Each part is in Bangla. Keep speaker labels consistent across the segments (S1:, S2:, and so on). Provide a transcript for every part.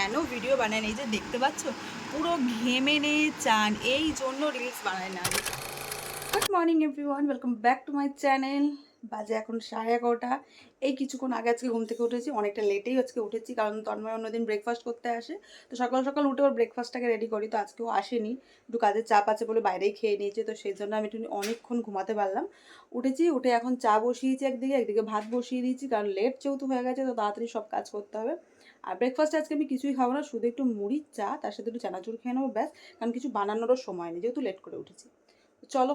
S1: কেন ভিডিও বানায় না? এই যে দেখতে পাচ্ছ? পুরো ঘেমে নিয়ে চান। এই জন্য রিলস বানায় না। Good morning everyone welcome back to my channel বাজে এখন সাড়ে এগারোটা। এই কিছুক্ষণ আগে আজকে ঘুম থেকে উঠেছি, অনেকটা লেটেই আজকে উঠেছি, কারণ তন্ময় অন্যদিন ব্রেকফাস্ট করতে আসে। তো সকাল সকাল উঠে ওর ব্রেকফাস্টটাকে রেডি করি, তো আজকেও আসেনি। একটু কাজের চাপ আছে বলে বাইরেই খেয়ে নিয়েছে, তো সেই জন্য আমি একটু অনেকক্ষণ ঘুমাতে পারলাম। উঠেছি, উঠে এখন চা বসিয়েছি একদিকে একদিকে ভাত বসিয়ে দিয়েছি, কারণ লেট যেহেতু হয়ে গেছে, তো তাড়াতাড়ি সব কাজ করতে হবে। আর ব্রেকফাস্টে আজকে আমি কিছুই খাব না, শুধু একটু মুড়ি, চা, তার সাথে একটু চানাচুর খেয়ে নেব, ব্যাস, কারণ কিছু বানানোরও সময় নেই, যেহেতু লেট করে উঠেছি। চলো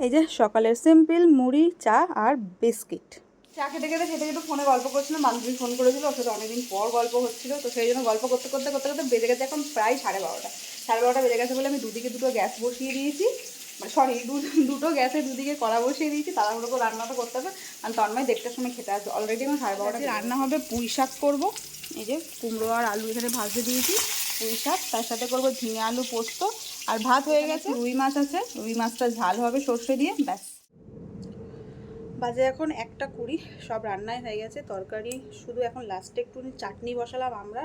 S1: এই যে সকালের সিম্পল মুড়ি চা আর বিস্কিট। চা খেতে খেতে খেতে খেতে ফোনে গল্প করছিলাম বান্ধবী ফোন করেছিল ওর সাথে অনেকদিন পর গল্প হচ্ছিল তো সেই জন্য গল্প করতে করতে করতে করতে বেজে গেছে এখন প্রায় সাড়ে বারোটা। সাড়ে বারোটা বেজে গেছে বলে আমি দুদিকে দুটো গ্যাস বসিয়ে দিয়েছি মানে সরি দুটো গ্যাসে দুদিকে কড়া বসিয়ে দিয়েছি তাড়াহুড়ো করে রান্নাটা করতে হবে আর তন্ময় দেড়টার সময় খেতে আসবে। অলরেডি আমার সাড়ে বারোটা রান্না হবে পুঁই শাক করব এই যে কুমড়ো আর আলু এখানে ভাজতে দিয়েছি পুঁই শাক তার সাথে করব ঝিঙে আলু পোস্ত আর ভাত হয়ে গেছে? রুই মাছ আছে রুই মাছটা ঝাল হবে সর্ষে দিয়ে ব্যাস। বাজে এখন একটা কুড়ি সব রান্নায় হয়ে গেছে তরকারি শুধু এখন লাস্টে একটু চাটনি বসালাম আমরা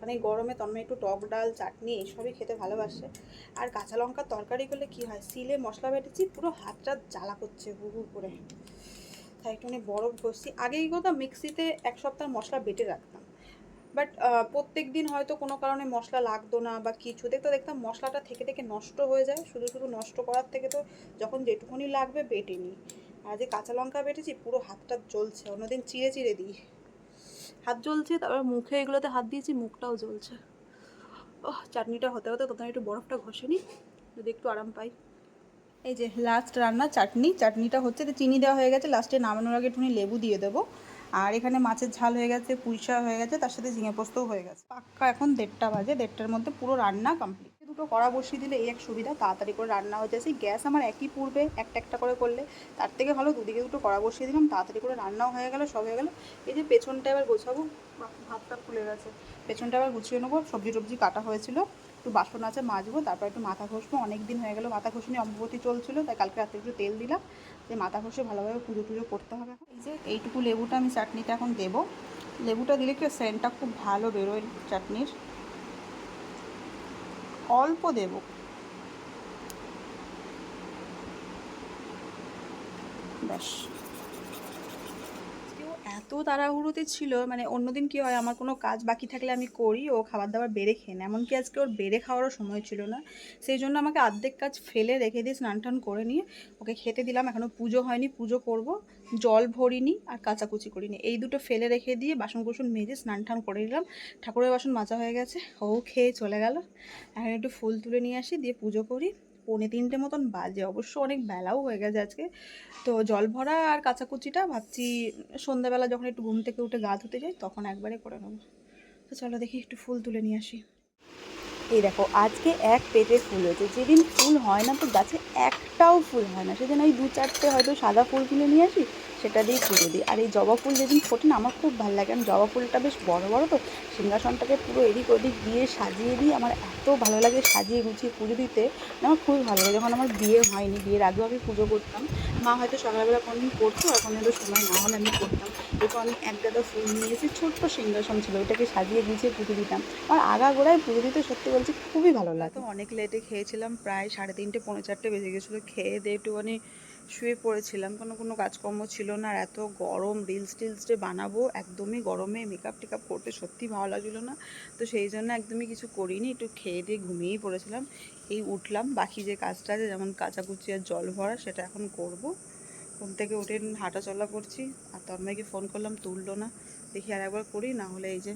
S1: মানে গরমে তন্ময় একটু টক ডাল চাটনি এইসবই খেতে ভালোবাসে। আর কাঁচা লঙ্কার তরকারি করলে কি হয় সিলে মশলা বেটেছি পুরো হাতটা জ্বালা করছে হুহু করে। তাই একটুখানি বরফ ঘষছি। আগে এই কথা মিক্সিতে এক সপ্তাহ মশলা বেটে রাখতাম। বাট প্রত্যেক দিন হয়তো কোনো কারণে মশলা লাগতো না বা কিছু। দেখতে, দেখতাম মশলাটা থেকে থেকে নষ্ট হয়ে যায়। শুধু শুধু নষ্ট করার থেকে তো যখন যেটুকুনি লাগবে বেটে নিই আর যে কাঁচা লঙ্কা বেটেছি, পুরো হাতটা জ্বলছে। অন্যদিন চিড়ে চিড়ে দিই। হাত জ্বলছে, তারপর মুখে এগুলোতে হাত দিয়েছি, মুখটাও জ্বলছে। ওহ, চাটনিটা হতে হতে তখন একটু বরফটা ঘষে নিই যদি একটু আরাম পাই। এই যে লাস্ট রান্না চাটনি। চাটনিটা হচ্ছে চিনি দেওয়া হয়ে গেছে। লাস্টে নামানোর আগে একটুখানি লেবু দিয়ে দেবো। আর এখানে মাছের ঝাল হয়ে গেছে পুঁইশা হয়ে গেছে, তার সাথে ঝিঙে পোস্তও হয়ে গেছে। পাক্কা এখন দেড়টা বাজে, দেড়টার মধ্যে পুরো রান্না কমপ্লিট দুটো কড়া বসিয়ে দিলে এই এক সুবিধা, তাড়াতাড়ি করে রান্না হয়ে যায়। সেই গ্যাস আমার একই পূর্বে একটা একটা করে করলে, তার থেকে ভালো দুদিকে দুটো কড়া বসিয়ে দিলাম, তাড়াতাড়ি করে রান্নাও হয়ে গেল, সব হয়ে গেল। এই যে পেছনটা এবার গোছাবো ভাতটা খুলে গেছে। পেছনটা এবার গুছিয়ে নেব, সবজি টবজি কাটা হয়েছিল, একটু বাসন আছে মাজবো, তারপর একটু মাথা ঘষবো। অনেক দিন হয়ে গেল, মাথা ঘষে নিয়ে অম্বতী চলছিল, তাই কালকে রাতে একটু তেল দিলাম, যে মাথা ঘষে ভালোভাবে পুজো টুজো করতে হবে এই যে এইটুকু লেবুটা আমি চাটনিতে এখন দেবো। লেবুটা দিলে কি সেন্টটা খুব ভালো বেরোয় চাটনির। অল্প দেবো। ব্যাস। আজকেও এত তাড়াহুড়োতে ছিল মানে অন্যদিন কি হয়, আমার কোনো কাজ বাকি থাকলে আমি করি, ও খাবার দাবার বেড়ে খেয়ে নেয়। এমনকি আজকে ওর বেড়ে খাওয়ারও সময় ছিল না। সেই জন্য আমাকে অর্ধেক কাজ ফেলে রেখে দিয়ে স্নান টান করে নিয়ে ওকে খেতে দিলাম। এখনও পুজো হয়নি, পুজো করব। জল ভরিনি আর কাচাকুচি করিনি। এই দুটো ফেলে রেখে দিয়ে বাসন কুসন মেজে স্নান টান করে নিলাম। ঠাকুরের বাসন মাজা হয়ে গেছে, ও খেয়ে চলে গেল। এখন একটু ফুল তুলে নিয়ে আসি, দিয়ে পুজো করি। পৌনে তিনটে মতন বাজে। অবশ্য অনেক বেলাও হয়ে গেছে আজকে। তো জল ভরা আর কাঁচাকুচিটা ভাবছি সন্ধ্যাবেলা যখন একটু ঘুম থেকে উঠে গা ধুতে যাই তখন একবারে করে নেব। তো চলো দেখি একটু ফুল তুলে নিয়ে আসি। এই দেখো, আজকে এক পেটে ফুল হয়েছে। যেদিন ফুল হয় না তো গাছে একটাও ফুল হয় না। সেদিন ওই দু চারটে হয়তো সাদা ফুল কিনে নিয়ে আসি, সেটা দিয়েই ফুটে দিই। আর এই জবা ফুল যেদিন ফোটে না, আমার খুব ভালো লাগে। আমি জবা ফুলটা বেশ বড় বড় তো। সিংহাসনটাকে পুরো এদিক ওদিক দিয়ে সাজিয়ে দিই। আমার এত ভালো লাগে সাজিয়ে গুছিয়ে পুজো দিতে। আমার খুবই ভালো লাগে। যখন আমার বিয়ে হয়নি, বিয়ের আগেও আমি পুজো করতাম। মা হয়তো সকালবেলা কোনোদিন করতো এখন হয়তো সময় না হলে আমি করতাম এরপর আমি এক গাদা ফুল নিয়ে এসে ছোট্ট সিংহাসন ছিল, ওটাকে সাজিয়ে গুছিয়ে পুজো দিতাম। আর আগাগোড়ায় পুজো দিতে সত্যি বলছি খুবই ভালো লাগতো। অনেক লেটে খেয়েছিলাম, প্রায় সাড়ে তিনটে, পৌনে চারটে বেজে গেছিল। খেয়ে দিয়ে একটুখানি শুয়ে পড়েছিলাম। কোনো কোনো কাজকর্ম ছিল না আর এত গরম রিলস টিলস যে বানাবো, একদমই গরমে মেকআপ টেকআপ করতে সত্যি ভালো লাগছিল না। তো সেই জন্য একদমই কিছু করিনি, একটু খেয়ে দিয়ে ঘুমিয়েই পড়েছিলাম। এই উঠলাম, বাকি যে কাজটা আছে, যেমন কাচাকুচি আর জল ভরা, সেটা এখন করব। ঘুম থেকে উঠে হাঁটা চলা করছি। আর তন্ময়কে ফোন করলাম, তুললো না। দেখি আর একবার করি, না হলে এই যে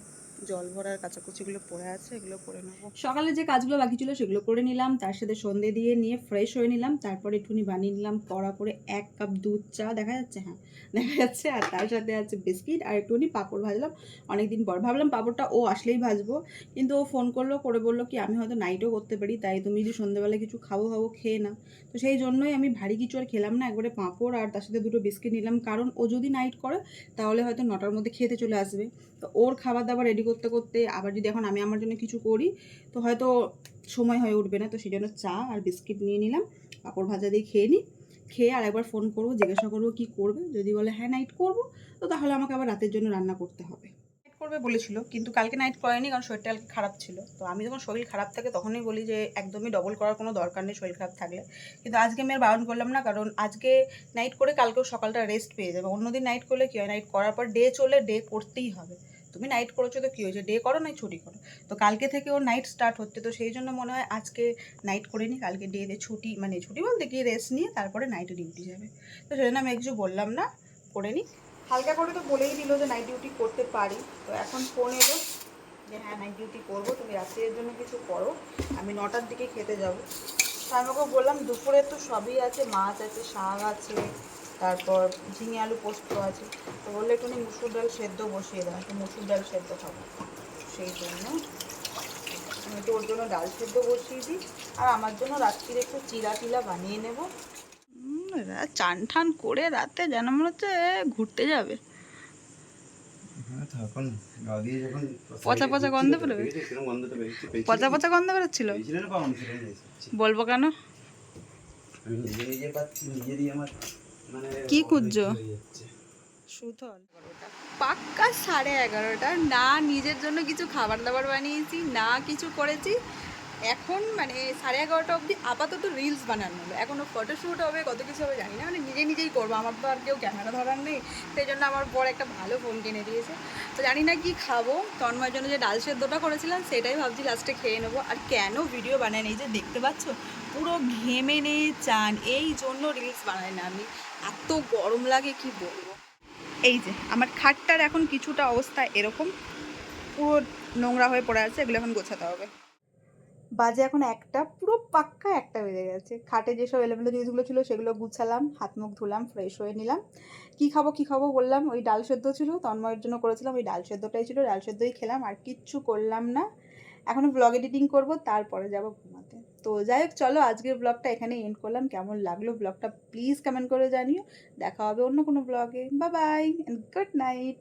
S1: জল ভরার কাচাকুচিগুলো পড়ে আছে, এগুলো করে নেব। সকালে যে কাজগুলো বাকি ছিল সেগুলো করে নিলাম, তার সাথে সন্ধে দিয়ে নিয়ে ফ্রেশ হয়ে নিলাম, তারপরে একটুখানি বানিয়ে নিলাম, কড়া করে এক কাপ দুধ চা, দেখা যাচ্ছে হ্যাঁ দেখা যাচ্ছে, আর তার সাথে আছে বিস্কিট আর একটুখানি পাঁপড় ভাজলাম। অনেকদিন পর ভাবলাম পাঁপড়টা ও আসলেই ভাজবো, কিন্তু ও ফোন করল, করে বলল কি, আমি হয়তো নাইটও করতে পারি, তাই তুমি যদি সন্ধ্যেবেলা কিছু খাব খাব খেয়ে না তো সেই জন্যই আমি ভারী কিছু আর খেলাম না, একবারে পাঁপড় আর তার সাথে দুটো বিস্কিট নিলাম, কারণ ও যদি নাইট করে, তাহলে হয়তো নটার মধ্যে খেতে চলে আসবে। তো ওর খাবার দাবার রেডি করতে করতে আবার যদি এখন আমি আমার জন্য কিছু করি, তো হয়তো সময় হয়ে উঠবে না। তো সেই জন্য চা আর বিস্কিট নিয়ে নিলাম, পাঁপড় ভাজা দিয়ে খেয়ে নিই খেয়ে আর একবার ফোন করব, জিজ্ঞাসা করব কি করবে। যদি বলে হ্যাঁ নাইট করব, তো তাহলে আমাকে আবার রাতের জন্য রান্না করতে হবে। নাইট করবে বলেছিল, কিন্তু কালকে নাইট করেনি কারণ শরীরটা খারাপ ছিল। তো আমি যখন শরীর খারাপ থাকে তখনই বলি যে একদমই ডবল করার কোনো দরকার নেই শরীর খারাপ থাকলে। কিন্তু আজকে আমি আর বারণ করলাম না, কারণ আজকে নাইট করে কালকেও সকালটা রেস্ট পেয়ে যাবে। অন্যদিন নাইট করলে কী হয়? নাইট করার পর ডে চলে ডে করতেই হবে। তুমি নাইট করেছ তো কী হয়েছে? ডে করো নাই, ছুটি করো। তো কালকে থেকে ওর নাইট স্টার্ট হচ্ছে, তো সেই জন্য মনে হয় আজকে নাইট করে নি কালকে ডে তে ছুটি মানে ছুটি বলতে গিয়ে রেস্ট নিয়ে তারপরে নাইটে ডিউটি যাবে। তো সেজন্য আমি কিছু বললাম না, করে নি। হালকা করে তো বলেই দিল যে নাইট ডিউটি করতে পারি। তো এখন ফোন এলো যে হ্যাঁ নাইট ডিউটি করব, তুমি রাত্রির জন্য কিছু করো, আমি নটার দিকে খেতে যাব। তো আমি ওকে বললাম, দুপুরে তো সবই আছে, মাছ আছে, শাক আছে তারপর ঝিঙে আলু পোস্ত আছে। তো বললে একটুখানি মুসুর ডাল সেদ্ধ বসিয়ে দাও একটু মুসুর ডাল সেদ্ধ খাব। সেই জন্য আমি একটু ওর জন্য ডাল সেদ্ধ বসিয়ে দিই। আর আমার জন্য রাত্রির একটু চিলা টিলা বানিয়ে নেব। চান ঠান করে রাতে যেন মনে হচ্ছে ঘুরতে যাবে।
S2: হ্যাঁ, তখন গা দিয়ে যখন
S1: পচা পচা গন্ধ বেরোবে? পচা পচা গন্ধ বেরোচ্ছিল। বলব কেন?
S2: নিজে নিজে পাচ্ছি নিজেরই আমার
S1: কি খুঁজছো? সুথল। পাক্কা সাড়ে এগারোটা। না নিজের জন্য কিছু খাবার দাবার বানিয়েছি না কিছু করেছি। এখন মানে সাড়ে এগারোটা অবধি আপাতত রিলস বানানো হবে এখনও ফটোশ্যুট হবে কত কিছু হবে জানি না। মানে নিজে নিজেই করব। আমার তো আর কেউ ক্যামেরা ধরার নেই। সেই জন্য আমার বর একটা ভালো ফোন কিনে দিয়েছে। তো জানি না কি খাব। তন্ময়ের জন্য যে ডাল সেদ্ধটা করেছিলাম সেটাই ভাবছি লাস্টে খেয়ে নেব। আর কেন ভিডিও বানাই এই যে দেখতে পাচ্ছ পুরো ঘেমে নিয়ে চান। এই জন্য রিলস বানাই না আমি। এত গরম লাগে, কি বলব? এই যে, আমার খাটটার এখন কিছুটা অবস্থা এরকম। পুরো নোংরা হয়ে পড়ে আছে, এগুলো এখন গোছাতে হবে। বাজে এখন একটা, পুরো পাক্কা একটা বেজে গেছে। খাটে যেসব এলোমেলো জিনিসগুলো ছিল, সেগুলো গুছালাম, হাত মুখ ধুলাম ফ্রেশ হয়ে নিলাম। কি খাব কি খাব বললাম, ওই ডাল সেদ্ধ ছিল, তন্ময়ের জন্য করেছিলাম, ওই ডাল সেদ্ধটাই ছিল, ডাল সেদ্ধই খেলাম, আর কিচ্ছু করলাম না। এখনও ব্লগ এডিটিং করব, তারপরে যাব ঘুমাতে। তো যাই হোক চলো আজকের ব্লগটা এখানে এন্ড করলাম। কেমন লাগল ব্লগটা প্লিজ কমেন্ট করে জানিও। দেখা হবে অন্য কোনো ব্লগে বা বাই অ্যান্ড গুড নাইট